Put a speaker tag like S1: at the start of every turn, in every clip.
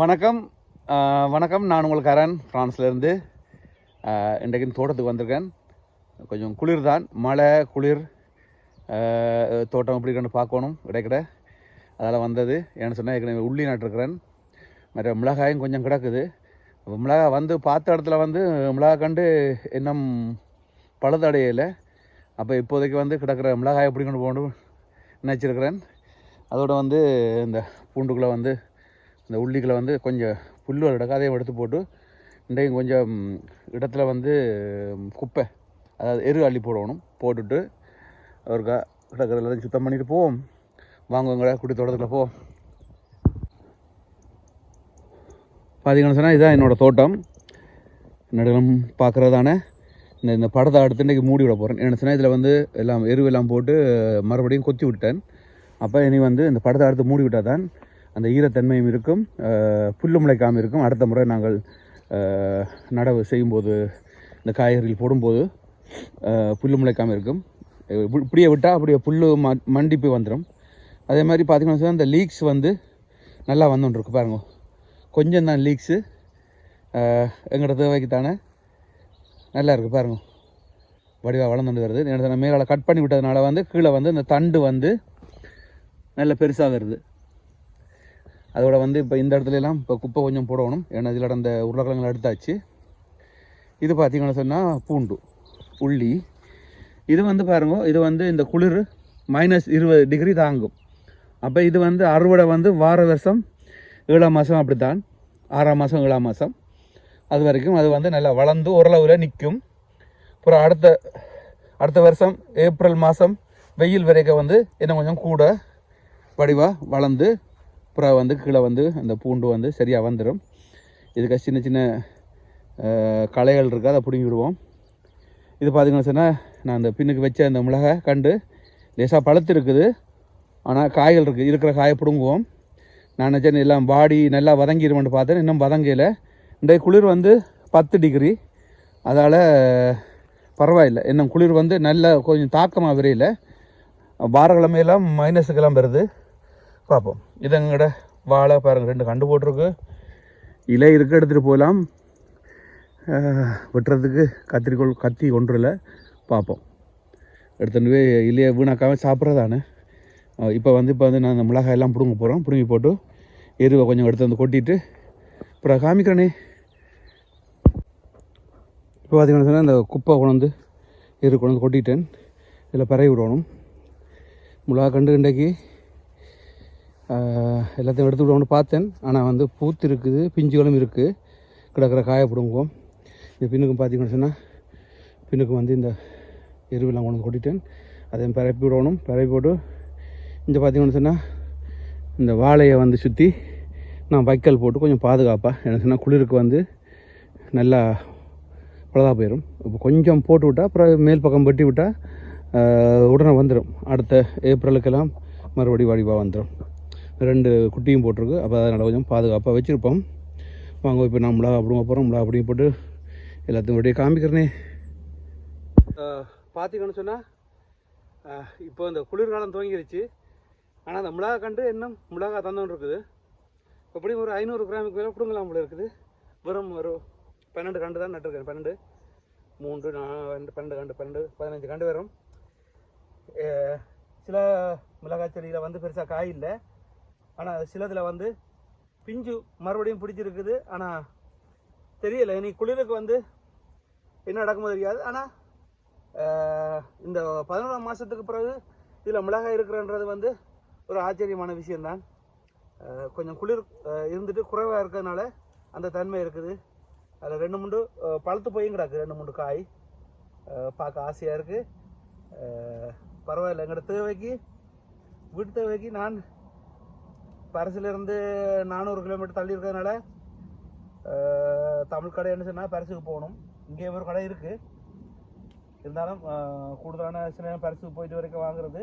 S1: வணக்கம். வணக்கம். நான் உங்கள் கரண். ஃப்ரான்ஸ்லேருந்து இன்றைக்கு தோட்டத்துக்கு வந்திருக்கேன். கொஞ்சம் குளிர் தான் மழை குளிர் தோட்டம் எப்படி கண்டு பார்க்கணும். இடைக்கிட. அதனால் வந்தது. ஏன்னு சொன்னால் ஏற்கனவே உள்ளி நட்டுருக்கிறேன். மற்ற மிளகாயும் கொஞ்சம் கிடக்குது. மிளகா மிளகாய் வந்து பார்த்த இடத்துல வந்து மிளகாய் கண்டு இன்னும் பழுதடையலை. அப்போ இப்போதைக்கு வந்து கிடக்கிற மிளகாய் எப்படி கொண்டு போகணும் நினச்சிருக்கிறேன். அதோடு வந்து இந்த பூண்டுக்குள்ளே வந்து இந்த உள்ளிகளை வந்து கொஞ்சம் புல் கிடக்கு அதையும் எடுத்து போட்டு இன்றைக்கும் கொஞ்சம் இடத்துல வந்து குப்பை அதாவது எரு அள்ளி போடணும். போட்டுட்டு அவருக்கா கிடக்கிறதுல சுத்தம் பண்ணிட்டு போவோம். வாங்குவங்க குடி தோட்டத்தில் போவோம். பார்த்தீங்கன்னு சொன்னால் இதுதான் என்னோடய தோட்டம். நடுவில் பார்க்குறதானே இந்த இந்த படத்தை அடுத்து இன்றைக்கி மூடி விட போகிறேன் என்ன சொன்னால் இதில் வந்து எல்லாம் எருவெல்லாம் போட்டு மறுபடியும் கொத்தி விட்டேன் அப்போ இனி வந்து இந்த படத்தை அடுத்து மூடி விட்டால் தான் அந்த ஈரத்தன்மையும் இருக்கும் புல்லு முளைக்காமல் இருக்கும். அடுத்த முறை நாங்கள் நடவு செய்யும்போது இந்த காய்கறிகள் போடும்போது புல்லு முளைக்காமல் இருக்கும். இப்படியே விட்டால் அப்படியே புல்லு ம மண்டிப்பு வந்துடும் அதே மாதிரி பார்த்திங்கன்னா சார் இந்த லீக்ஸ் வந்து நல்லா வந்துட்டுருக்கு பாருங்க. கொஞ்சம் தான் லீக்ஸு எங்களோட தேவைக்கு தானே நல்லா இருக்குது பாருங்க. வடிவாக வளர்ந்துட்டு வருது. எனக்கு மேலே கட் பண்ணி விட்டதுனால வந்து கீழே வந்து இந்த தண்டு வந்து நல்ல பெருசாக வருது. அதோட வந்து இப்போ இந்த இடத்துல எல்லாம் இப்போ குப்பை கொஞ்சம் போடணும். ஏன்னா இதில் அந்த உருளைக்கிழங்குல எடுத்தாச்சு. இது பார்த்தீங்கன்னு சொன்னால் பூண்டு உள்ளி. இது வந்து பாருங்க இது வந்து இந்த குளிர் மைனஸ் இருபது டிகிரி தாங்கும். அப்போ இது வந்து அறுவடை வந்து வார வருஷம் ஏழாம் மாதம் அப்படித்தான். ஆறாம் மாதம் ஏழாம் மாதம் அது வரைக்கும் அது வந்து நல்லா வளர்ந்து ஓரளவில் நிற்கும். அப்புறம் அடுத்த அடுத்த வருஷம் ஏப்ரல் மாதம் வெயில் வரைக்கும் வந்து இன்னும் கொஞ்சம் கூட வடிவாக வளர்ந்து அப்புறம் வந்து கீழே வந்து அந்த பூண்டு வந்து சரியாக வந்துடும் இதுக்கு சின்ன சின்ன களைகள் இருக்குது அதை பிடுங்கி விடுவோம். இது பார்த்தீங்கன்னு சொன்னால் நான் அந்த பின்னுக்கு வச்ச அந்த மிளகாய் கண்டு லேசாக பழுத்து இருக்குது. ஆனால் காய்கள் இருக்குது இருக்கிற காயை பிடுங்குவோம். நான் நினச்சேன் எல்லாம் பாடி நல்லா வதங்கிடுமென்னு பார்த்தேன் இன்னும் வதங்கையில் இன்றைய குளிர் வந்து பத்து டிகிரி. அதால் பரவாயில்லை. இன்னும் குளிர் வந்து நல்ல கொஞ்சம் தாக்கமாக விரையில். வாரக்கிழமையெல்லாம் மைனஸுக்கெல்லாம் வருது. பார்ப்போம். இது எங்கட வாழை பாருங்க ரெண்டு கண்டு போட்டிருக்கு. இலை இருக்க எடுத்துகிட்டு போகலாம். வெட்டுறதுக்கு கத்திரிக்கோள் கத்தி ஒன்றும் இல்லை. பார்ப்போம். எடுத்துகிட்டு போய் இலையை வீணாக்காமல் சாப்பிட்றதானே. இப்போ வந்து இப்போ வந்து நான் அந்த மிளகாய் எல்லாம் பிடுங்க போகிறோம் பிடுங்கி போட்டு எருவை கொஞ்சம் எடுத்து வந்து கொட்டிட்டு அப்புறம் காமிக்கிறேனே. இப்போ பார்த்தீங்கன்னா அந்த இந்த குப்பை கொண்டு வந்து எரு கொண்டு கொட்டிட்டேன். இதில் பறவை விடணும். மிளகா கண்டு இன்றைக்கு எல்லாத்தையும் எடுத்து விடணும்னு பார்த்தேன். ஆனால் வந்து பூத்து இருக்குது பிஞ்சுகளும் இருக்குது கிடக்கிற காய பிடுங்குவோம். இந்த பின்னுக்கும் பார்த்தீங்கன்னு சொன்னால் பின்னுக்கும் வந்து இந்த எருவெல்லாம் கொண்டு வந்து கொட்டிட்டேன். அதையும் பரப்பி விடணும். பரப்பி போட்டு இந்த பார்த்தீங்கன்னு சொன்னால் இந்த வாழையை வந்து சுற்றி நான் வைக்கல் போட்டு கொஞ்சம் பாதுகாப்பாக எனக்கு சொன்னால் குளிருக்கு வந்து நல்லா பழதாக போயிடும் இப்போ கொஞ்சம் போட்டு விட்டால் அப்புறம் மேல் பக்கம் வெட்டி விட்டால் உடனே வந்துடும் அடுத்த ஏப்ரலுக்கெல்லாம் மறுபடி வடிவாக வந்துடும் ரெண்டு குட்டியும் போட்டிருக்கு. அப்போ அதனால் கொஞ்சம் பாதுகாப்பாக வச்சுருப்போம். வாங்க இப்போ நான் மிளகா அப்படிங்க போகிறோம் மிளகா அப்படியும் போட்டு எல்லாத்தையும் அப்படியே காமிக்கிறேனே. பார்த்தீங்கன்னு சொன்னால் இப்போ இந்த குளிர்காலம் துவங்கிருச்சு. ஆனால் அந்த மிளகா கண்டு இன்னும் மிளகா தந்தோன்னு இருக்குது. எப்படியும் ஒரு ஐநூறு கிராமுக்கு மேலே கொடுங்கலாம் போல இருக்குது. வெறும் ஒரு பன்னெண்டு கண்டு தான் நட்டுருக்கேன். பன்னெண்டு மூன்று நான் ரெண்டு பன்னெண்டு கண்டு பன்னெண்டு பதினஞ்சு கண்டு வரும். சில மிளகாய் செடியில் வந்து பெருசாக காய் இல்லை. ஆனால் சிலதில் வந்து பிஞ்சு மறுபடியும் பிடிச்சிருக்குது. ஆனால் தெரியலை. இனி குளிருக்கு வந்து என்ன நடக்குமோ தெரியாது. ஆனால் இந்த பதினோராம் மாதத்துக்கு பிறகு இதில் மிளகாய் இருக்கிறன்றது வந்து ஒரு ஆச்சரியமான விஷயந்தான் கொஞ்சம் குளிர் இருந்துட்டு குறைவாக இருக்கிறதுனால அந்த தன்மை இருக்குது. அதில் ரெண்டு மூண்டு பழுத்து போயும் கிடக்கு. ரெண்டு மூணு காய் பார்க்க ஆசையாக இருக்குது பரவாயில்ல. எங்களோட தேவைக்கு வீட்டு தேவைக்கு நான் பரிசிலிருந்து நானூறு கிலோமீட்டர் தள்ளி இருக்கிறதுனால தமிழ் கடை என்ன சொன்னால் பரிசுக்கு போகணும். இங்கே ஒரு கடை இருக்குது இருந்தாலும் கூடுதலான சில நேரம் பரிசுக்கு போயிட்டு வரைக்கும் வாங்குறது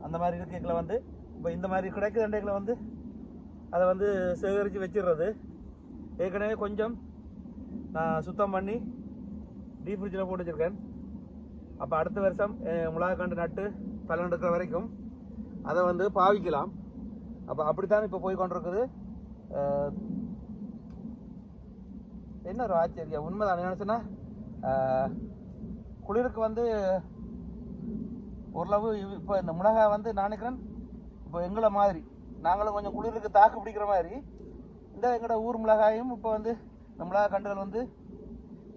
S1: அந்த மாதிரி இருக்கைகளை வந்து இப்போ இந்த மாதிரி கிடைக்கிற அண்டைகளை வந்து அதை வந்து சேகரித்து வச்சிடுறது. ஏற்கனவே கொஞ்சம் நான் சுத்தம் பண்ணி டீப் ஃப்ரிட்ஜில் போட்டு வச்சுருக்கேன். அப்போ அடுத்த வருஷம் அஹ், கண்டு நட்டு பலன் எடுக்கிற வரைக்கும் அதை வந்து பாவிக்கலாம். அப்போ அப்படித்தான் இப்போ போய் கொண்டிருக்குது? என்ன ஒரு ஆச்சரியம்? உண்மைதான்? என்ன சொன்னா குளிருக்கு வந்து ஓரளவு இப்போ இந்த மிளகா வந்து நான் நினைக்கிறேன் இப்போ எங்களை மாதிரி. நாங்களும் கொஞ்சம் குளிருக்கு தாக்கு பிடிக்கிற மாதிரி. இந்த எங்களோட ஊர் மிளகாயும் இப்போ வந்து இந்த மிளகா கண்டுகள் வந்து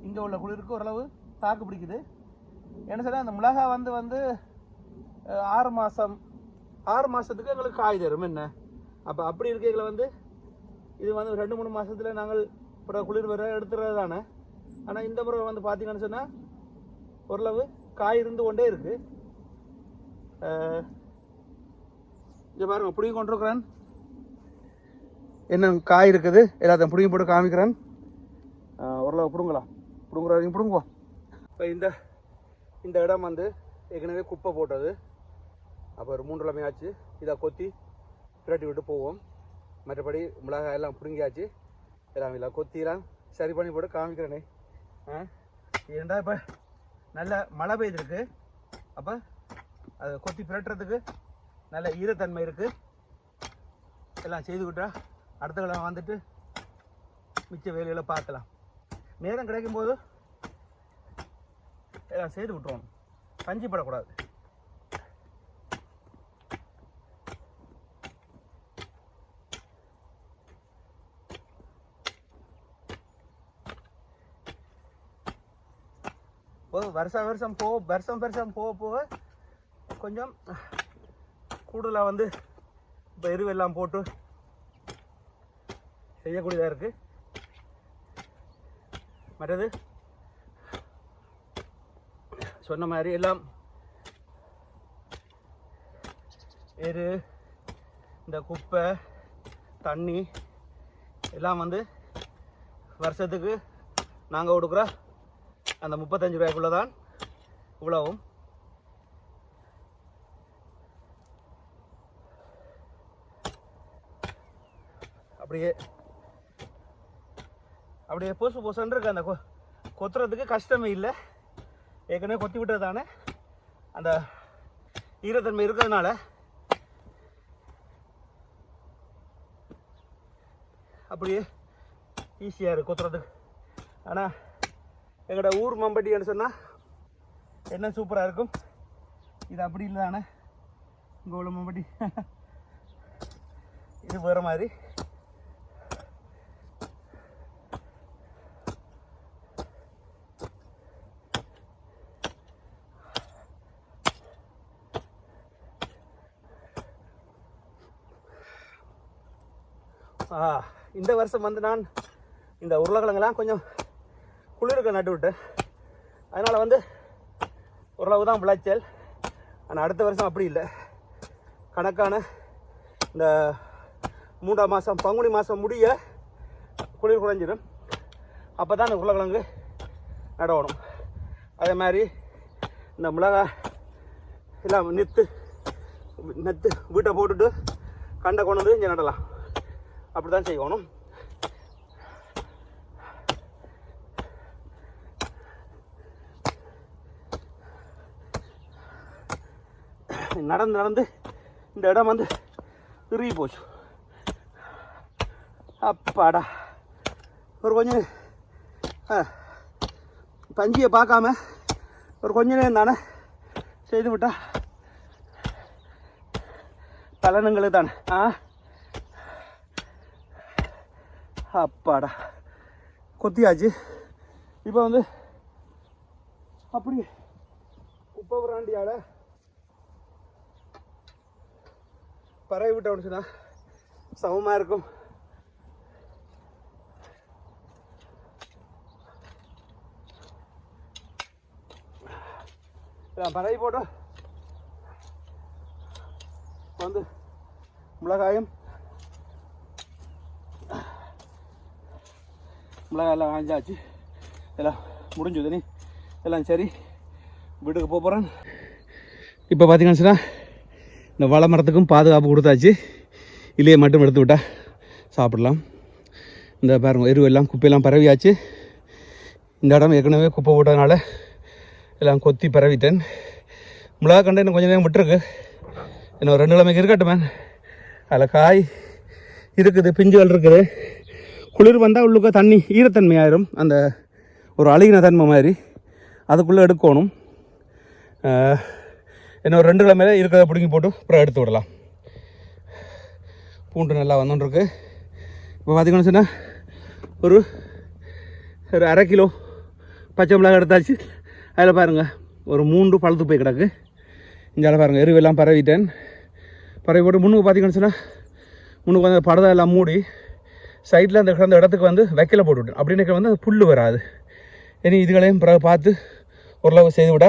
S1: இங்கே உள்ள குளிருக்கு ஓரளவு தாக்கு பிடிக்குது. என்ன சொன்னால் அந்த மிளகாய் வந்து வந்து ஆறு மாதம் ஆறு மாதத்துக்கு எங்களுக்கு காய் தரும் என்ன? அப்போ அப்படி இருக்கைகளை வந்து இது வந்து ரெண்டு மூணு மாதத்தில் நாங்கள் அப்புறம் குளிர் வர எடுத்துறது தானே? ஆனால் இந்த முறை வந்து பார்த்தீங்கன்னு சொன்னால் ஓரளவு காய் இருந்து கொண்டே இருக்குது இங்கே பாருங்க பிடிங்கி கொண்டிருக்கிறேன். என்ன காய் இருக்குது? எல்லாத்தையும் பிடுங்கி போட்டு காமிக்கிறேன். ஓரளவு பிடுங்கலாம் பிடுங்குற வரைக்கும் பிடுங்குவோம். இப்போ இந்த இந்த இடம் வந்து ஏற்கனவே குப்பை போட்டது. அப்போ ஒரு மூன்று ஆச்சு. இதை கொத்தி பிரட்டி விட்டு போவோம். மற்றபடி மிளகாய் எல்லாம் பிடுங்கியாச்சு. எல்லாம் இல்லை கொத்திலாம் சரி பண்ணி போட்டு காமிக்கிறேனே. ஆ? இப்போ நல்ல மழை பெய்திருக்கு. அப்போ அதை கொத்தி பிரட்டுறதுக்கு நல்ல ஈரத்தன்மை இருக்குது எல்லாம் செய்துக்கிட்டா அடுத்த கிழமை வந்துட்டு மிச்ச வேலைகளை பார்க்கலாம். நேரம் கிடைக்கும்போது எல்லாம் செய்து விட்டுருவோம். பஞ்சு படக்கூடாது. வருஷம் வருஷம் போ வருஷம் வருஷம் போக போக கொஞ்சம் கூடுதலாக வந்து இப்போ எருவெல்லாம் போட்டு செய்யக்கூடியதாக இருக்குது மற்றது சொன்ன மாதிரி எல்லாம் எரு இந்த குப்பை தண்ணி எல்லாம் வந்து வருஷத்துக்கு நாங்கள் கொடுக்குற அந்த முப்பத்தஞ்சு ரூபாய்க்குள்ள தான் இவ்வளவும். அப்படியே அப்படியே பொசு பொசுன்னு இருக்கு அந்த கொ- கொத்துறதுக்கு கஷ்டமே இல்லை. ஏற்கனவே கொத்தி விட்டது தானே அந்த ஈரத்தன்மை இருக்கிறதுனால. அப்படியே ஈஸியாக இருக்குது கொத்துறதுக்கு. ஆனால் எங்களோட ஊர் மம்பட்டின்னு சொன்னால் என்ன சூப்பராக இருக்கும்? இது அப்படி இல்லை தானே? இங்கே உள்ள மம்பட்டி. இது வேறு மாதிரி. இந்த வருஷம் வந்து நான் இந்த உருளைக்கிழங்கெல்லாம் கொஞ்சம் குளிருக்கு நட்டு விட்டேன். அதனால் வந்து ஓரளவு தான் விளைச்சல். ஆனால் அடுத்த வருஷம் அப்படி இல்லை. கணக்கான இந்த மூன்றாம் மாதம் பங்குனி மாதம் முடிய குளிர் குறைஞ்சிடும். அப்போ தான் இந்த உருளைக்கிழங்கு நடவணும். அதே மாதிரி இந்த மிளகாய் எல்லாம் நெத்து நெத்து வீட்டை போட்டுட்டு கண்டை கொண்டு வந்து இங்கே நடலாம். அப்படி தான் செய்யணும். நடந்து நடந்து இந்த இடம் வந்து இறுகி போச்சு. அப்பாடா. ஒரு கொஞ்சம் ஆ, பஞ்சியை பார்க்காம ஒரு கொஞ்ச நேரம் தானே செய்து விட்டா? பலனுங்களுக்கு தானே ஆ? அப்பாடா. கொத்தியாச்சு. இப்போ வந்து அப்படி குப்பை பிராண்டியால் பறவை விட்டோம்னு சொன்னா சமமாக இருக்கும். பறவை போட்டோம் வந்து மிளகாயும் மிளகாயெல்லாம் எல்லாம் வாங்கியாச்சு எல்லாம் முடிஞ்சது எல்லாம் சரி. வீட்டுக்கு போகிறேன் இப்போ பார்த்தீங்கன்னு சொன்னா இந்த வாழை மரத்துக்கும் பாதுகாப்பு கொடுத்தாச்சு. இலையை மட்டும் எடுத்து விட்டால் சாப்பிடலாம். இந்த பாருங்கள் எருவெல்லாம் குப்பையெல்லாம் பரவியாச்சு. இந்த இடம் ஏற்கனவே குப்பை போட்டதுனால எல்லாம் கொத்தி பரவிட்டேன். மிளகா கண்டு இன்னும் கொஞ்சம் நேரம் விட்டுருக்கு. இன்னும் ஒரு ரெண்டு கிழமைக்கு இருக்கட்டும் மேன்
S2: அதில் காய் இருக்குது பிஞ்சுகள் இருக்குது. குளிர் வந்தால் உள்ளுக்க தண்ணி ஈரத்தன்மை ஆயிரும். அந்த ஒரு அழுகின தன்மை மாதிரி. அதுக்குள்ளே எடுக்கணும். இன்னொரு இன்னும் ரெண்டு கிழமையில இருக்கிறத பிடுங்கி போட்டு அப்புறம் எடுத்து விடலாம். பூண்டு நல்லா வந்துட்டுருக்கு இப்போ பார்த்தீங்கன்னு சொன்னால் ஒரு ஒரு அரை கிலோ பச்சை மிளகாய் எடுத்தாச்சு. அதில் பாருங்கள் ஒரு மூன்று பழுத்து போய் கிடக்கு. இங்கே பாருங்கள் எருவெல்லாம் பரவிட்டேன். பரவி போட்டு முன்னுக்கு பார்த்தீங்கன்னு சொன்னால் முன்னுக்கு வந்து எல்லாம் மூடி சைடில் அந்த கிடந்த இடத்துக்கு வந்து வைக்கல போட்டுவிட்டேன் அப்படின்னு வந்து புல் வராது. இனி இதுகளையும் பிறகு பார்த்து ஓரளவு செய்து விட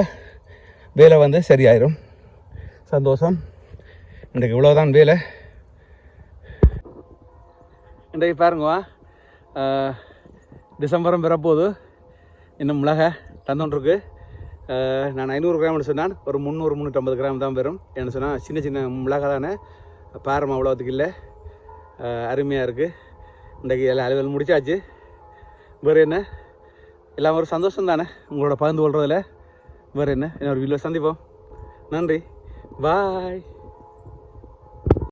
S2: வேலை வந்து சரியாயிரும். சந்தோஷம். இன்றைக்கு இவ்வளோதான் வேலை. இன்றைக்கு பாருங்கவா டிசம்பரம் டிசம்பரும் பெறப்போகுது இன்னும் மிளகை தந்தோன்றிருக்கு நான் ஐநூறு கிராம்னு சொன்னால் ஒரு முந்நூறு முந்நூற்றம்பது கிராம் தான் வரும் என்ன சொன்னால் சின்ன சின்ன மிளகா தானே. பாரம் அவ்வளோத்துக்கு இல்லை. அருமையாக இருக்குது இன்றைக்கு எல்லா அலுவல் முடிச்சாச்சு. வேறு என்ன? எல்லாம் ஒரு சந்தோஷம் தானே? உங்களோட பகிர்ந்து கொள்றதில். வேறு என்ன? இன்னொரு வீடியோ சந்திப்போம். நன்றி. பாய்